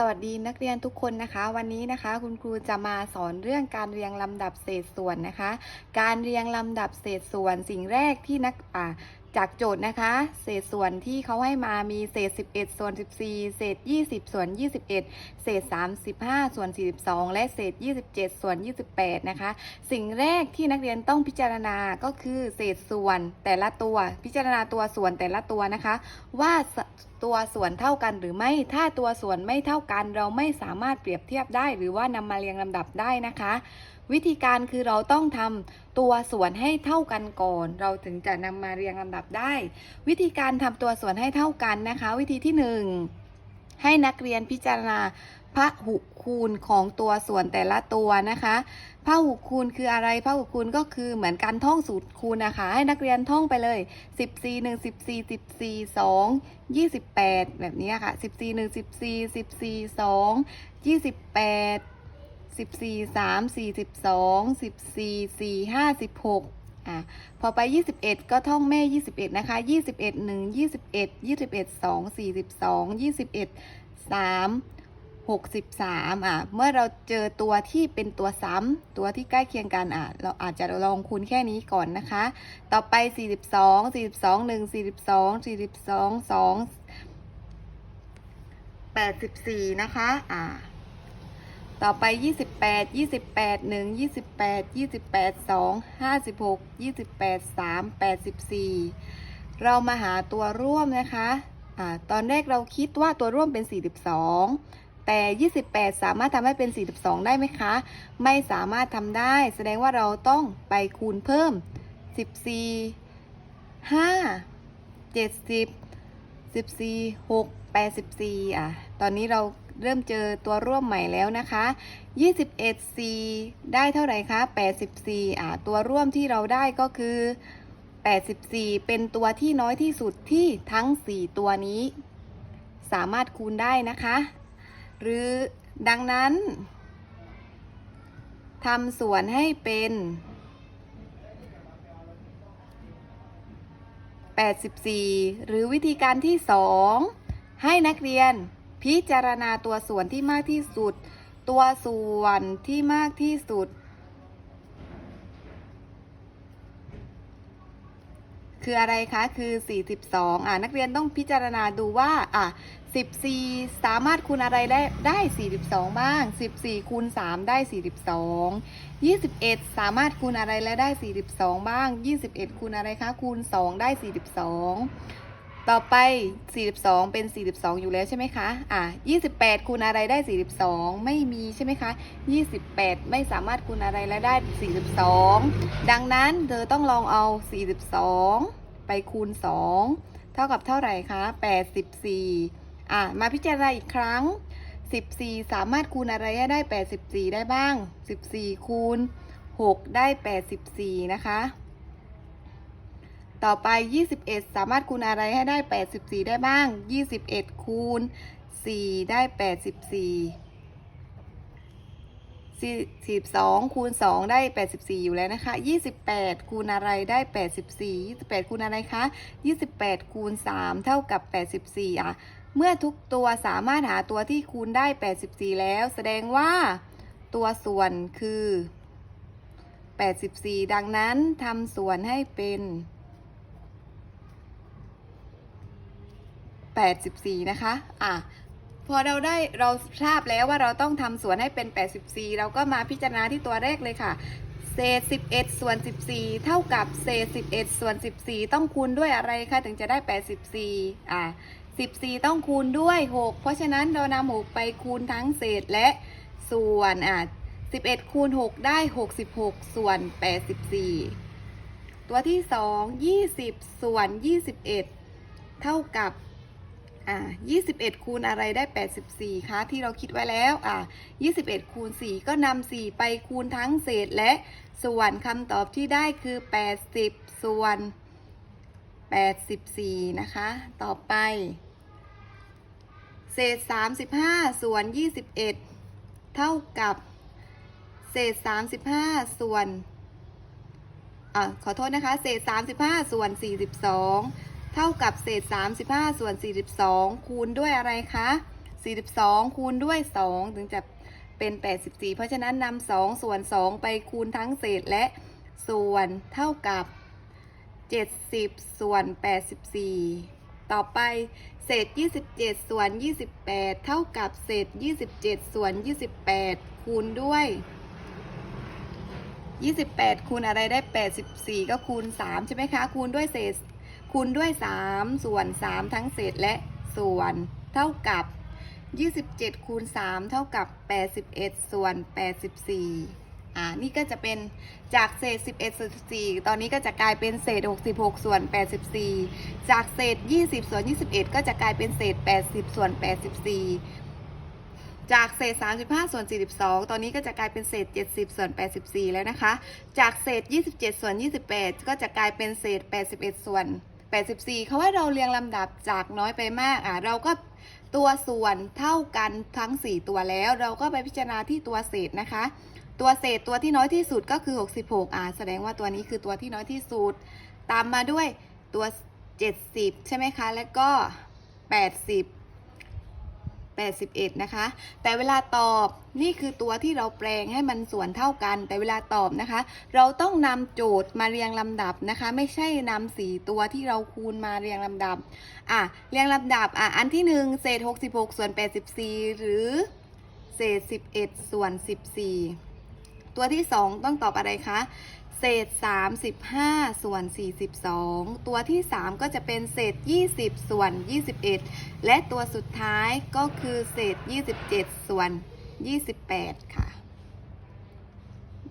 สวัสดีนักเรียนทุกคนนะคะ วันนี้นะคะคุณครูจะมาสอนเรื่องการเรียงลำดับเศษส่วนนะคะ การเรียงลำดับเศษส่วนสิ่งแรกที่นักอ่า จากโจทย์นะคะ เศษส่วนที่เขาให้มามีเศษ 11 ส่วน 14 เศษ 20 ส่วน 21 เศษ 35 ส่วน 42 และเศษ 27 ส่วน 28 นะคะ สิ่งแรกที่นักเรียนต้องพิจารณาก็คือเศษส่วนแต่ละตัว พิจารณาตัวส่วนแต่ละตัวนะคะ ว่าตัวส่วนเท่ากันหรือไม่ ถ้าตัวส่วนไม่เท่ากันเราไม่สามารถเปรียบเทียบได้ หรือว่านำมาเรียงลำดับได้นะคะ วิธีการคือเราต้องทำตัวส่วนให้เท่ากันก่อน เราถึงจะนำมาเรียงลำดับได้ วิธีการทำตัวส่วนให้เท่ากันนะคะ วิธีที่หนึ่งให้นักเรียนพิจารณาพหุคูณของตัวส่วนแต่ละตัวนะคะพหุคูณคืออะไรพหุคูณก็คือเหมือนการท่องสูตรคูณนะคะ ให้นักเรียนท่องไปเลย 14 1 14 14 2 28 แบบนี้ค่ะ 14 1 14 14 2 28 14 3 42 14 4 5 16อะพอไป21ก็ท่องแม่21นะคะ21 1 21 21 2 42 21 3 63อะเมื่อเราเจอตัวที่เป็นตัวซ้ำตัวที่ใกล้เคียงกันอะเราอาจจะลองคูณแค่นี้ก่อนนะคะ ต่อไป42 42 1 42 42 2 84นะคะ อ่า ต่อไป 28 28 1 28 28 2 56 28 3 84 เรามาหาตัวร่วมนะคะอ่าตอนแรกเราคิดว่าตัวร่วมเป็น 42 แต่ 28 สามารถทำให้เป็น 42 ได้ไหมคะ ไม่สามารถทำได้ แสดงว่าเราต้องไปคูณเพิ่ม 14 5 70 14 6 84อะตอนนี้เรา เริ่มเจอตัวร่วมใหม่แล้วนะคะ 21 4ได้เท่าไหร่คะ 84อะตัวร่วมที่เราได้ก็คือ 84 เป็นตัวที่น้อยที่สุดที่ทั้ง 4 ตัวนี้ สามารถคูณได้นะคะ หรือดังนั้นทำส่วนให้เป็น 84 หรือวิธีการที่ 2 ให้นักเรียน พิจารณาตัวส่วนที่มากที่สุด ตัวส่วนที่มากที่สุด คืออะไรคะ คือ 42 อ่านักเรียนต้องพิจารณาดูว่า อะ 14 สามารถคูณอะไรได้ได้ 42 บ้าง 14 คูณ 3 ได้ 42 21 สามารถคูณอะไรแล้วได้ 42 บ้าง 21 คูณอะไรคะ คูณ 2 ได้ 42 ต่อไป 42 เป็น 42 อยู่แล้วใช่ไหมคะ อะ 28 คูณอะไรได้ 42 ไม่มีใช่ไหมคะ 28 ไม่สามารถคูณอะไรแล้วได้ 42 ดังนั้นเธอต้องลองเอา 42 ไปคูณ 2 เท่ากับเท่าไหร่คะ 84 อะ มาพิจารณาอีกครั้ง 14 สามารถคูณอะไรให้ได้ 84 ได้บ้าง 14 คูณ 6 ได้ 84 นะคะ ต่อไป 21 สามารถคูณอะไรให้ได้ 84 ได้บ้าง 21 คูณ 4 ได้ 84 42คูณ 2 ได้ 84 อยู่แล้วนะคะ 28 คูณอะไรได้ 84 28 คูณอะไรคะ 28 คูณ 3 เท่ากับ 84 อะ เมื่อทุกตัวสามารถหาตัวที่คูณได้ 84 แล้ว แสดงว่าตัวส่วนคือ 84 ดังนั้นทำส่วนให้เป็น 84 นะคะ อะ พอเราได้เราทราบแล้วว่าเราต้องทำส่วนให้เป็น 84 เราก็มาพิจารณาที่ตัวแรกเลยค่ะ เศษ 11 ส่วน 14 เท่ากับเศษ 11 ส่วน 14 ต้องคูณด้วยอะไรคะถึงจะได้ 84 อะ 14 ต้องคูณด้วย 6 เพราะฉะนั้นเรานำ6ไปคูณทั้งเศษและส่วน อะ 11 คูณ 6 ได้ 66 ส่วน 84 ตัวที่ 2 20 ส่วน 21 เท่ากับ อ่า21 คูณอะไรได้ 84คะที่เราคิดไว้แล้วอ่า21 คูณ 4 ก็นำ4ไปคูณทั้งเศษและส่วนคำตอบที่ได้คือ 80 ส่วน 84 นะคะ ต่อไป เศษ 35 ส่วน 21 เท่ากับ เศษ 35 ส่วนอ่าขอโทษนะคะ เศษ 35 ส่วน 42 เท่ากับเศษ 35 ส่วน 42 คูณด้วยอะไรคะ 42 คูณด้วย 2 ถึงจะเป็น 84 เพราะฉะนั้นนำ2ส่วน 2 ไปคูณทั้งเศษและส่วนเท่ากับ 70 ส่วน 84 ต่อไปเศษ 27 ส่วน 28 เท่ากับเศษ 27 ส่วน 28 คูณด้วย 28 คูณอะไรได้ 84 ก็คูณ 3 ใช่ไหมคะ คูณด้วยเศษ คูณด้วย 3 ส่วน 3 ทั้งเศษและส่วนเท่ากับ 27 คูณ 3 เท่ากับ 81 ส่วน 84 อ่า นี่ก็จะเป็นจากเศษ 11 ส่วน 14 ตอนนี้ก็จะกลายเป็นเศษ 66 ส่วน 84 จากเศษ 20 ส่วน 21 ก็จะกลายเป็นเศษ 80 ส่วน 84 จากเศษ 35 ส่วน 42 ตอนนี้ก็จะกลายเป็นเศษ 70 ส่วน 84 แล้วนะคะ จากเศษ 27 ส่วน 28 ก็จะกลายเป็นเศษ 81 ส่วน 84 เขาว่าเราเรียงลำดับจากน้อยไปมากอะเราก็ตัวส่วนเท่ากันทั้ง 4 ตัวแล้ว เราก็ไปพิจารณาที่ตัวเศษนะคะ ตัวเศษตัวที่น้อยที่สุดก็คือ 66อะแสดงว่าตัวนี้คือตัวที่น้อยที่สุด ตามมาด้วยตัว 70 ใช่ไหมคะ แล้วก็ 80 81 นะคะ แต่เวลาตอบนี่คือตัวที่เราแปลงให้มันส่วนเท่ากัน แต่เวลาตอบนะคะ เราต้องนำโจทย์มาเรียงลำดับนะคะ ไม่ใช่นำสีตัวที่เราคูณมาเรียงลำดับอะเรียงลำดับอะอันที่หนึ่งเศษ 66 ส่วน 84 หรือเศษ 11 ส่วน 14 ตัวที่ 2 ต้องตอบอะไรคะ เศษ 35 ส่วน 42 ตัวที่ 3 ก็จะเป็นเศษ 20 ส่วน 21 และตัวสุดท้ายก็คือเศษ 27 ส่วน 28 ค่ะ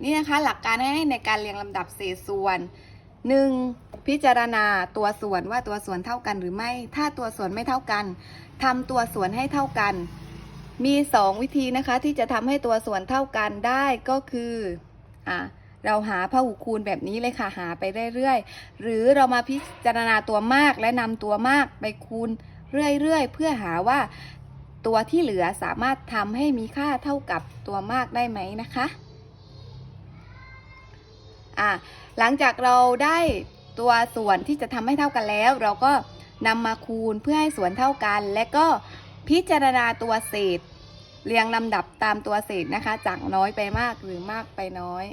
นี่นะคะหลักการให้ในการเรียงลำดับเศษส่วน 1. พิจารณาตัวส่วนว่าตัวส่วนเท่ากันหรือไม่ ถ้าตัวส่วนไม่เท่ากันทำตัวส่วนให้เท่ากัน มี 2 วิธีนะคะที่จะทำให้ตัวส่วนเท่ากันได้ก็คืออะ เราหาพหุคูณแบบนี้เลยค่ะหาไปเรื่อยๆ หรือเรามาพิจารณาตัวมากและนำตัวมากไปคูณเรื่อยๆ เพื่อหาว่าตัวที่เหลือสามารถทำให้มีค่าเท่ากับตัวมากได้ไหมนะคะอะหลังจากเราได้ตัวส่วนที่จะทำให้เท่ากันแล้ว เราก็นำมาคูณเพื่อให้ส่วนเท่ากัน และก็พิจารณาตัวเศษ เรียงลำดับตามตัวเศษนะคะ จากน้อยไปมากหรือมากไปน้อย